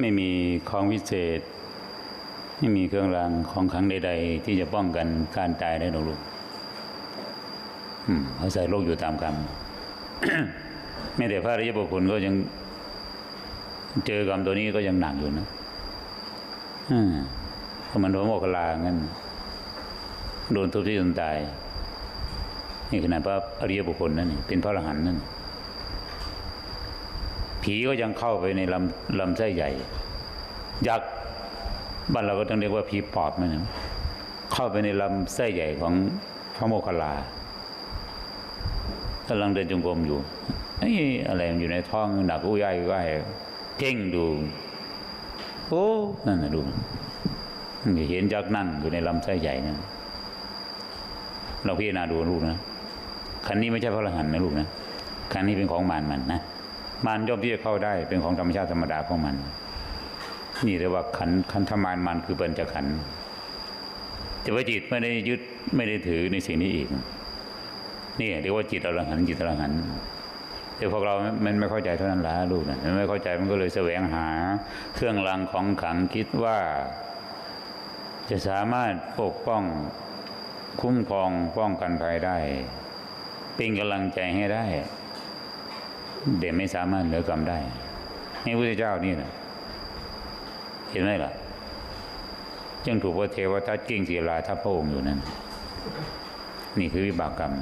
ไม่มีของวิเศษ ไม่มีเครื่องรางของขังใด ๆ ที่จะป้องกันการตายได้หรอกลูกเขาใส่โรคอยู่ตามกรรมไม่แต่พระอริยบุคคลก็ยัง เจอกรรมตัวนี้ก็ยังหนักอยู่นะอืมเพราะมันพระโมคคัลางั้นโดนทุบที่จนตาย นี่ขนาดพระอริยบุคคลนั่นนี่เป็นพระอรหันต์นั่น ผีก็ยังเข้าไปในลำลำไส้ใหญ่ยักษ์บ้านเราก็ต้องเรียกว่าผีปอบมันนะเข้าไปในลำไส้ใหญ่ของพระโมคคัลลากำลังเดินจงกรมอยู่ไอ้อะไรมันอยู่ในท้องหนักอุ้ยอ้ายอุ้ยอ้ายเพ่งดู โอ้นั่นนะดูเห็นยักษ์นั่งอยู่ในลำไส้ใหญ่นั่นเราพิจารณาดูลูกนะคันนี้ไม่ใช่พระอรหันต์นะลูกนะคันนี้เป็นของมารมันนะ มารย่อมที่จะเข้าได้เป็นของธรรมชาติธรรมดาของมัน นี่เรียกว่าขันขันธมารมันคือเปัญจขันธ์แต่ว่าจิตไม่ได้ยึดไม่ได้ถือในสิ่งนี้อีกนี่เรียกว่าจิตอรหันจิตอรหันแต่พวกเรา มันไม่เข้าใจเท่านั้นละลูกนะมันไม่เข้าใจมันก็เลยแสวงหา เครื่องรางของขังคิดว่า จะสามารถปกป้องคุ้มครองป้องกันภัยได้ เป็นกำลังใจให้ได้ เด็ไม่สามารถเหนือกรรมได้นี่พระเจ้านี่นะเห็นไหมล่ะยังถูกพระเทวทัตกิ้งศีลาทัพพระองค์อยู่นั้น นี่คือวิบากกรรม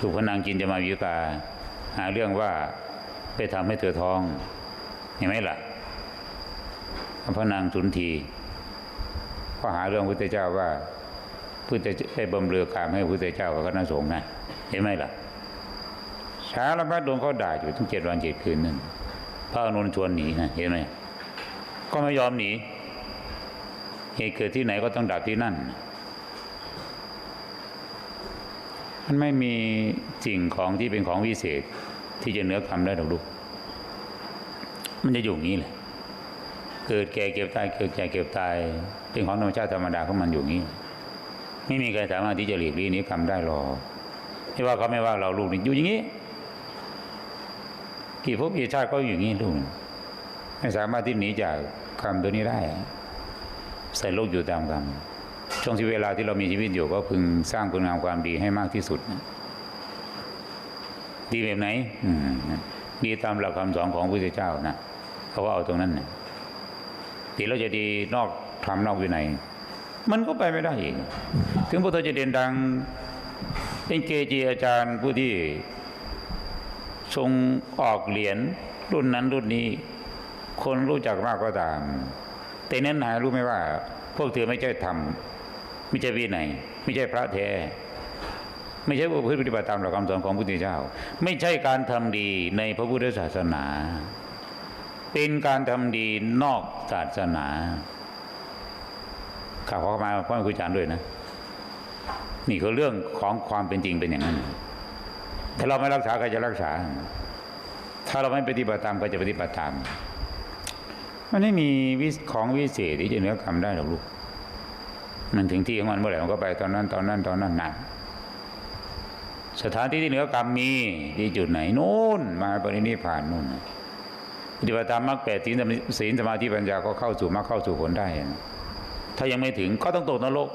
ถูกพระนางจินจะมาวิกา หาเรื่องว่าไปทำให้เธอท้อง เห็นไหมล่ะพระนางสุนทีก็หาเรื่องพุทธเจ้าว่าพุทธได้บำเรือกามให้พุทธเจ้ากับคณะสงฆ์นะเห็นไหมล่ะ สารพัดโดนเขาด่าอยู่ทั้งเจ็ดวันเจ็ดคืนนั่นพระอนุนชวนหนีนะเห็นไหมก็ไม่ยอมหนีเหตุเกิดที่ไหนก็ต้องดับที่นั่น มันไม่มีสิ่งของที่เป็นของวิเศษ ที่จะเหนือกรรมได้หรอกลูก มันจะอยู่อย่างนี้แหละ เกิดแก่เก็บตาย เกิดแก่เก็บตาย เป็นของธรรมชาติธรรมดาของมันอยู่อย่างนี้ ไม่มีใครสามารถที่จะหลีกเลี่หนี้กรรมได้หรอกไม่ว่าเขาไม่ว่าเราลูกนี่อยู่อย่างนี้ กี่ภพกี่ชาติก็อยู่อย่างนี้ลูกไม่สามารถที่หนีจากกรรมตัวนี้ได้ใส่โลกอยู่ตามกรรมช่วงที่เวลาที่เรามีชีวิตอยู่ก็พึงสร้างคุณงามความดีให้มากที่สุด ดีแบบไหนดีตามหลักคำสอนของพระพุทธเจ้านะเขาก็เอาตรงนั้นนะที่เราจะดีนอกธรรมนอกวินัยมันก็ไปไม่ได้อีก ถึงพระเธอจะเด่นดัง เป็นเกจิอาจารย์ผู้ที่ ทรงออกเหรียญรุ่นนั้นรุ่นนี้ คนรู้จักมากก็ตาม แต่เน้นหารู้ไหมว่า พวกเธอไม่ใช่ธรรมไม่ใช่วินัยไม่ใช่พระแท้ไม่ใช่ผู้ปฏิบัติตามหลักคำสอนของพระพุทธเจ้า ไม่ใช่การทำดีในพระพุทธศาสนา เป็นการทำดีนอกศาสนาข่าวขอมาพ่อครูจารย์ด้วยนะ นี่คือเรื่องของความเป็นจริงเป็นอย่างนั้น ถ้าเราไม่รักษาใครจะรักษา ถ้าเราไม่ปฏิบัติตามใครจะปฏิบัติตาม มันไม่มีวิของวิเศษที่จะเหนือกรรมได้หรอกลูก มันถึงที่ของมันเมื่อไหร่มันก็ไปตอนนั้น ตอนนั้น ตอนนั้นนั่นสถานที่ที่เหนือกรรมมีที่จุดไหนนู่นมาปรินิพานนู่นปฏิบัติตามมรรคแปดศีลศีลสมาธิปัญญาก็เข้าสู่มรรคเข้าสู่ผลได้นถ้ายังไม่ถึงก็ต้องตกนรก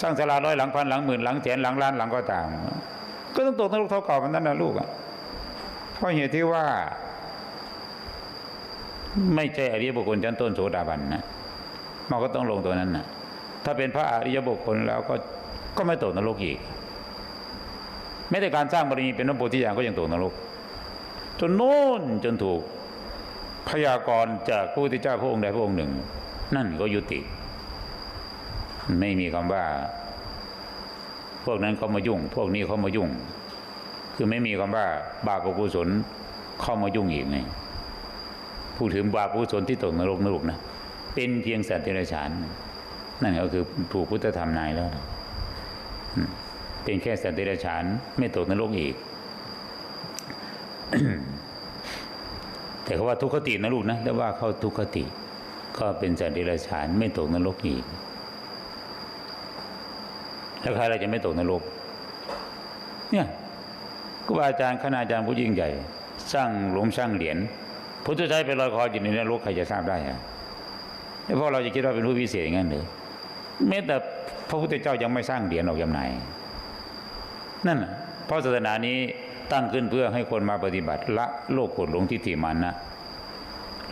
สร้างศาลาร้อยหลังพันหลังหมื่นหลังแสนหลังล้านหลังก็ตาม ก็ต้องตกนรกเท่าเก่ามันนั่นนะลูกอะเพราะเหตุที่ว่า ไม่ใช่อริยบุคคลชั้นต้นโสดาบันนะมันก็ต้องลงตัวนั้นนะถ้าเป็นพระอริยบุคคลแล้วก็ก็ไม่ตกนรกอีกแม้แต่การสร้างบารมีเป็นนโพธิญาณก็ยังตกนรก จนโน้นจนถูกพยากรณ์จากพระพุทธเจ้าพระองค์ใดพระองค์หนึ่ง นั่นก็ยุติ ไม่มีคำว่า พวกนั้นเขามายุ่ง พวกนี้เขามายุ่ง คือไม่มีคำว่า บาปกุศลเข้ามายุ่งอีกไงพูดถึงบาปกุศลที่ตกนรกนรกนะเป็นเพียงสัตว์เดรัจฉานนั่นก็คือถูกพุทธธรรมนายแล้วเป็นแค่สัตว์เดรัจฉานไม่ตกนรกอีก แต่เขาว่าทุกขตินะลูกนะแต่ว่าเขาทุกขติ ก็เป็นสัตว์เดรัจฉานไม่ตกนรกอีก แล้วใครเราจะไม่ตกนรกเนี่ยครูบาอาจารย์คณาจารย์ผู้ยิ่งใหญ่ สร้างหลวงสร้างเหรียญพุทธเจ้ไปลอยคออยู่ในนรกใครจะทราบได้อะแล้วพวกเราจะคิดว่าเป็นผู้พิเศษอย่างนั้นหรือแม้แต่พระพุทธเจ้ายังไม่สร้างเหรียญออกจำหน่ายนั่นเพราะศาสนานี้ตั้งขึ้นเพื่อให้คนมาปฏิบัติ ละโลกโกรธหลงทิฏฐิมันนะ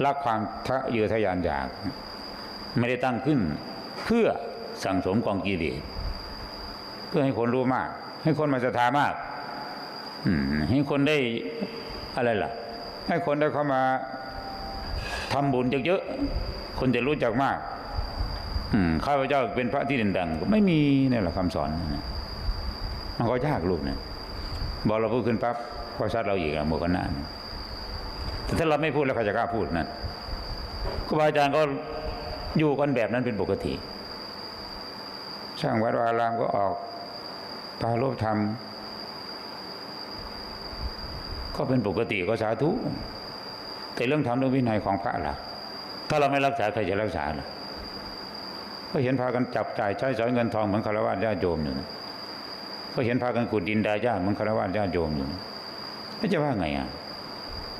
ละความทะเยอทะยานอยาก ไม่ได้ตั้งขึ้นเพื่อสั่งสมกองกิเลส เพื่อให้คนรู้มาก ให้คนมาศรัทธามากอให้คนได้อะไรล่ะ ให้คนได้เข้ามาทำบุญเยอะๆคนจะรู้จักมากอืมข้าพเจ้าเป็นพระที่เด่นดังไม่มีนี่แหละคำสอนมันก็ยากลูกเนะบอกเราพูดขึ้นปั๊บก็ชัดเราอีกอะหมดกันนานแต่ถ้าเราไม่พูดแล้วใครจะกล้าพูดนั่นครูบาอาจารย์ก็อยู่กันแบบนั้นเป็นปกติสร้างวัดวารามก็ออก ปารบธรรม ก็เป็นปกติก็สาธุแต่เรื่องทำเรื่องวินัยของพระล่ะ ถ้าเราไม่รักษาใครจะรักษาล่ะก็เห็นพากันจับจ่ายใช้สอยเงินทองเหมือนคารวะญาติโยมอยู่ก็เห็นพากันขุดดินดาย่าเหมือนคารวะญาติโยมอยู่นะแล้วจะว่าไงอะ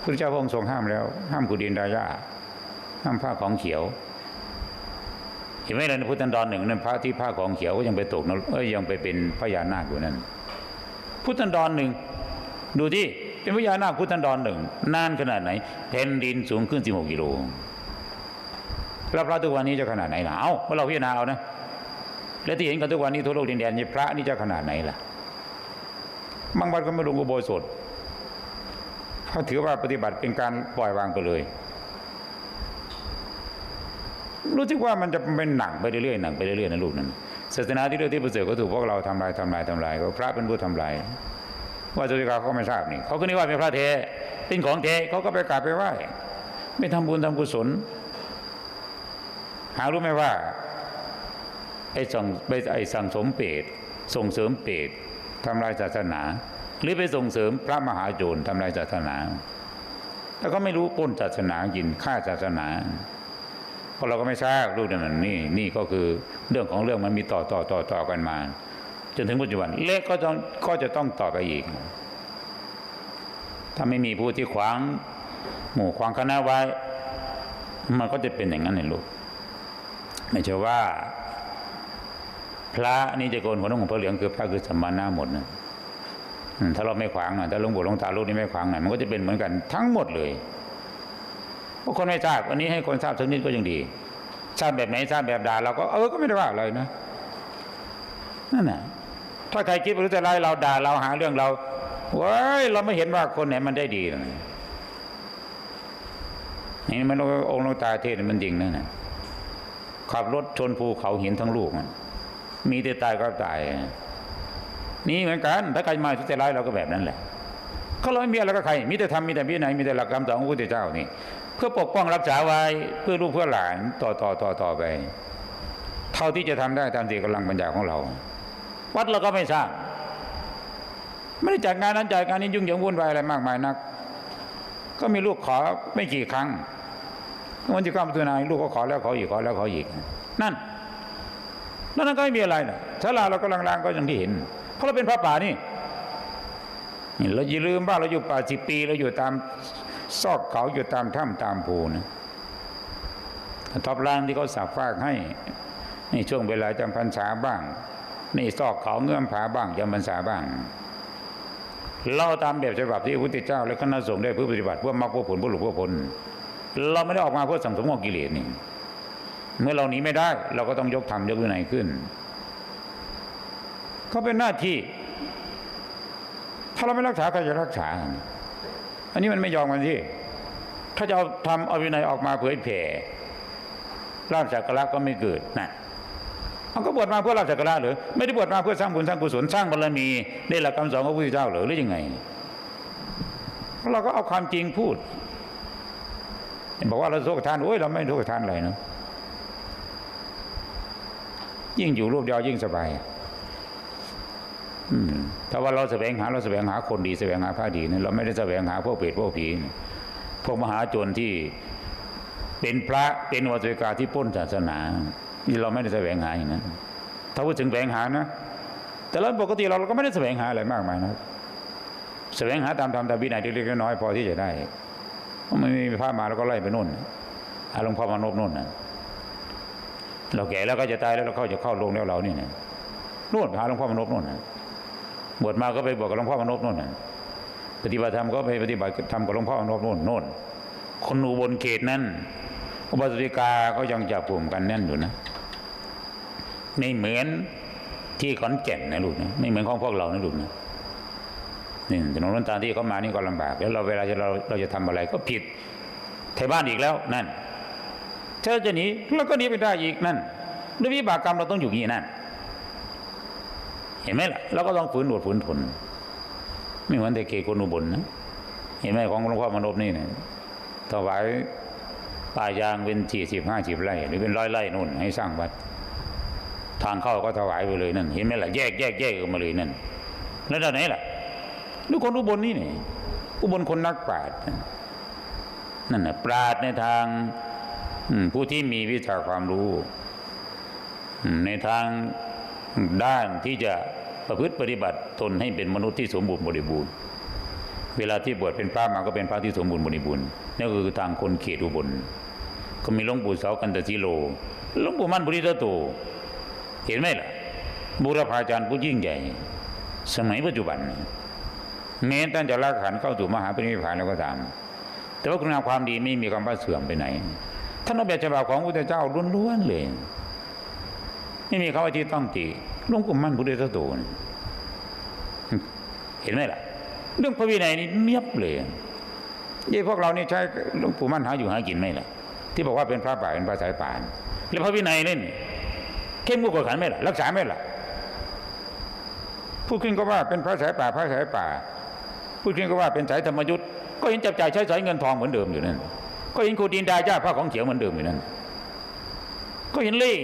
พระเจ้าพระองค์ทรงห้ามแล้ว ห้ามขุดดินดาย่าห้ามผ้าของเขียว เห็นไหมล่ะในพุทธันดรหนึ่งนั้นพระที่ผ้าของเขียวก็ยังไปตกนรกเอ้ยยังไปเป็นพญานาคอยู่นั่นพุทธันดรหนึ่งดูที่เป็นพญานาคพุทธันดรหนึ่งนานขนาดไหนแผ่นดินสูงขึ้น16กิโลแล้วพระทุกวันนี้จะขนาดไหนล่ะเอ้าเมื่อเราพิจารณาเอานะแล้วที่เห็นกันทุกวันนี้ทั่วโลกดินแดนนี่พระนี่จะขนาดไหนล่ะบางวันก็ไม่ลงอุโบสถเพราถือว่าปฏิบัติเป็นการปล่อยวางไปเลย รู้สึกว่ามันจะเป็นหนักไปเรื่อยๆหนักไปเรื่อยๆนะลูกนั้นศาสนาที่เรื่องที่ประเสริฐก็ถูกพวกเราทำลายทำลายทำลายก็พระเป็นผู้ทำลายว่าจุติกาเขาไม่ทราบนี่เขาก็นึกว่าเป็นพระเทเป็นของเทเขาก็ไปกราบไปไหว้ไม่ทำบุญทำกุศล หารู้ไหมว่าไอ้ส่งไปไอ้สั่งสมเปรตส่งเสริมเปรตทำลายศาสนา หรือไปส่งเสริมพระมหาโจรทำลายศาสนา แล้วก็ไม่รู้ปล้นศาสนากินฆ่าศาสนา เพราะเราก็ไม่ทราบรูปเนี่ยมันนี่นี่ก็คือเรื่องของเรื่องมันมีต่อต่อต่อต่อกันมา จนถึงปัจจุบันเล็กก็ต้องก็จะต้องต่อไปอีก ถ้าไม่มีผู้ที่ขวาง หมู่ขวางคณะไว้ มันก็จะเป็นอย่างนั้นเลยลูกไม่ใช่ว่า พระนี่จะโกนหัวนุ่งของพระเหลืองคือพระคือสมมานาหมดนะถ้าเราไม่ขวางนะถ้าหลวงปู่หลวงตาลูกนี่ไม่ขวางหน่อยมันก็จะเป็นเหมือนกันทั้งหมดเลย เพราะคนไม่ทราบอันนี้ให้คนทราบสักนิดก็ยังดี ทราบแบบไหนทราบแบบด่าเราก็เออก็ไม่ได้ว่าอะไรนะนั่นน่ะถ้าใครคิดว่าจะไล่เราด่าเราหาเรื่องเราเว้ยเราไม่เห็นว่าคนไหนมันได้ดีนะนี่มันองค์ลงตาเทศน์มันจริงนะนะขับรถชนภูเขาหินทั้งลูกมันมีแต่ตายก็ตาย นี่เหมือนกันถ้าใครมาจะไล่เราก็แบบนั้นแหละเขาเราไม่มีอะไรกับใคร มีแต่ทำมีแต่พินัยมีแต่หลักคำสอนของพระพุทธเจ้านี่ เพื่อปกป้องรักษาไว้เพื่อลูกเพื่อหลานต่อต่อต่อต่อไป เท่าที่จะทำได้ตามสี่กำลังปัญญาของเรา วัดเราก็ไม่สร้างไม่ได้จัดงานนั้นจัดงานนี้ยุ่งเหยิงวุ่นวายอะไรมากมายนัก ก็มีลูกขอไม่กี่ครั้งวันที่ก้าประตูนายลูกก็ขอแล้วขออีกขอแล้วขออีก นั่นนั่นนั้นก็ไม่มีอะไรนะศาลาเราก็ลางๆก็อย่างที่เห็น เพราะเราเป็นพระป่านี่นี่เราอย่าลืมว่าเราอยู่ป่าสิบปีเราอยู่ตาม ซอกเขาอยู่ตามถ้ำตามภูนะท็อปล่างที่เขาสับฟากให้ นี่ช่วงเวลาจำพรรษาบ้าง นี่ซอกเขาเงื่อมผาบ้างจำพรรษาบ้าง เราตามแบบฉบับที่พระพุทธเจ้า และคณะสงฆ์ได้เพื่อปฏิบัติเพื่อมรรคเพื่อผลเพื่อหลุดเพื่อพ้นเราไม่ได้ออกมาเพื่อสังสมของกิเลสนี่เมื่อเราหนีไม่ได้ เราก็ต้องยกธรรมยกวินัยขึ้นเขาเป็นหน้าที่ ถ้าเราไม่รักษาใครจะรักษา อันนี้มันไม่ยอมกันที่ถ้าจะเอาทำเอาวินัยออกมาเผยแผ่ราบจักรละก็ไม่เกิดนะเอาก็บวชมาเพื่อราบจักระหรือไม่ได้บวชมาเพื่อสร้างบุญสร้างกุศลสร้างบารมีได้หลักคำสอนของพระพุทธเจ้าหรือหรือยังไง เราก็เอาความจริงพูด บอกว่าเราโทษทานโอ้ยเราไม่โทษทานอะไรนะยิ่งอยู่รูปเดียวยิ่งสบาย อืม ถ้าว่าเราแสวงหาเราแสวงหาคนดีแสวงหาพระดีเนะเราไม่ได้แสวงหาพวกเปรตพวกผีพวกมหาโจรที่เป็นพระเป็นวัตถุกาที่ป้นศาสนานี่เราไม่ได้แสวงหาอย่างนั้นถ้าพูดถึงแสวงหานะ แต่เราปกติเราก็ไม่ได้แสวงหาอะไรมากมายนะแสวงหาตามธรรมตามวินัยเล็กๆน้อยๆพอที่จะได้ไม่มีพระมาแล้วก็ไล่ไปโน่นอาหลวงพ่อมานพโน่นนะเราแก่แล้วก็จะตายแล้วเราเข้าจะเข้าลงแล้วเราเนี่ยนะโน่นหาหลวงพ่อมานพโน่นนะ บวชมาก็ไปบวชกับหลวงพ่อมนพโน่นปฏิบัติธรรมก็ไปปฏิบัติธรรมกับหลวงพ่อมนพโน่นโน่นคนอุบลเขตนั้นอุบาสิกาก็ยังจับกลุ่มกันแน่นอยู่นะไม่เหมือนที่ขอนแก่นนะลูกนะไม่เหมือนของพวกเรานะลูกนะนี่ถนนล้นตาที่เขามานี่ก็ลำบาก แล้วเราเวลาจะเราเราจะทำอะไรก็ผิดไทยบ้านอีกแล้วนั่นเธอจะหนีเราก็หนีไปได้อีกนั่นด้วยวิบากกรรมเราต้องอยู่อย่างนี้นั่น เห็นไหมล่ะเราก็ต้องฝืนอดฝืนทนไม่เหมือนแต่เกคนอุบลนะเห็นไหมของหลวงพ่อมนพนี่เนี่ยถวายป่ายางเป็นสี่สิบห้าสิบไร่ หรือเป็นร้อยไร่นู่น ให้สร้างวัด ทางเข้าก็ถวายไปเลยนั่น เห็นไหมล่ะแยกแยกแยกออกมาเลยนั่น แล้วด้านไหนล่ะลูกคนอุบลนี่นี่อุบลคนนักปราชญ์นั่นน่ะปราชญ์ในทางผู้ที่มีวิชาความรู้ในทาง ด้านที่จะประพฤติปฏิบัติตนให้เป็นมนุษย์ที่สมบูรณ์บริบูรณ์ เวลาที่บวชเป็นพระมาก็เป็นพระที่สมบูรณ์บริบูรณ์นั่นก็คือทางคนเขตอุบล ก็มีหลวงปู่เสากันตสีโลหลวงปู่มั่นบุริตโต เห็นไหมล่ะบูรพาจารย์ผู้ยิ่งใหญ่ สมัยปัจจุบันแม้ท่านจะละขันเข้าสู่มหาปรินิพพานแล้วก็ตาม แต่ว่าคุณงามความดีไม่มีคำว่าเสื่อมไปไหนท่านเอาแบบฉบับของพระเจ้าล้วนๆเลย ไม่มีคำว่าที่ต้องติหลวงปู่มั่นบุริตโตนเห็นไหมล่ะ เรื่องพระวินัยนี่เนียบเลยยี่พวกเรานี่ใช้หลวงปู่มั่นหาอยู่หากินไหมล่ะ ที่บอกว่าเป็นพระป่าเป็นพระสายป่านแล้วพระวินัยนี่เข้มงวดกวดขันไหมล่ะรักษาไหมล่ะพูดขึ้นก็ว่าเป็นพระสายป่าพระสายป่าพูดขึ้นก็ว่าเป็นสายธรรมยุทธ์ก็เห็นจับจ่ายใช้สอยเงินทองเหมือนเดิมอยู่นั่นก็เห็นครูดินดาจ้าพระของเขียวเหมือนเดิมอยู่นั่น ก็เห็นเล่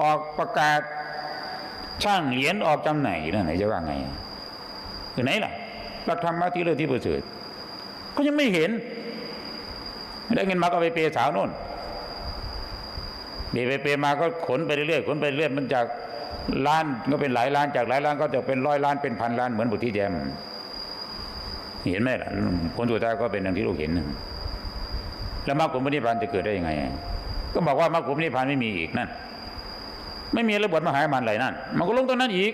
ออกประกาศช่างเหรียญออกจำไหนนั่นไหนจะว่าไงอยู่ไหนล่ะหลักธรรมะที่เลิศที่ประเสริฐก็ยังไม่เห็นได้เงินมาก็ไปเปย์สาวโน่นเปย์ไปเปย์มาก็ขนไปเรื่อยๆขนไปเรื่อยมันจากล้านก็เป็นหลายล้านจากหลายล้านก็จะเป็นร้อยล้านเป็นพันล้านเหมือนบุตรที่แจมเห็นไหมล่ะผลสุดท้ายก็เป็นอย่างที่เราเห็นแล้วมรรคผลนิพพานจะเกิดได้ยังไง ก็บอกว่ามรรคผลนิพพานไม่มีอีกนั่น ไม่มีระบบมหามันอะไรนั่น มันก็ลงตรงนั้นอีก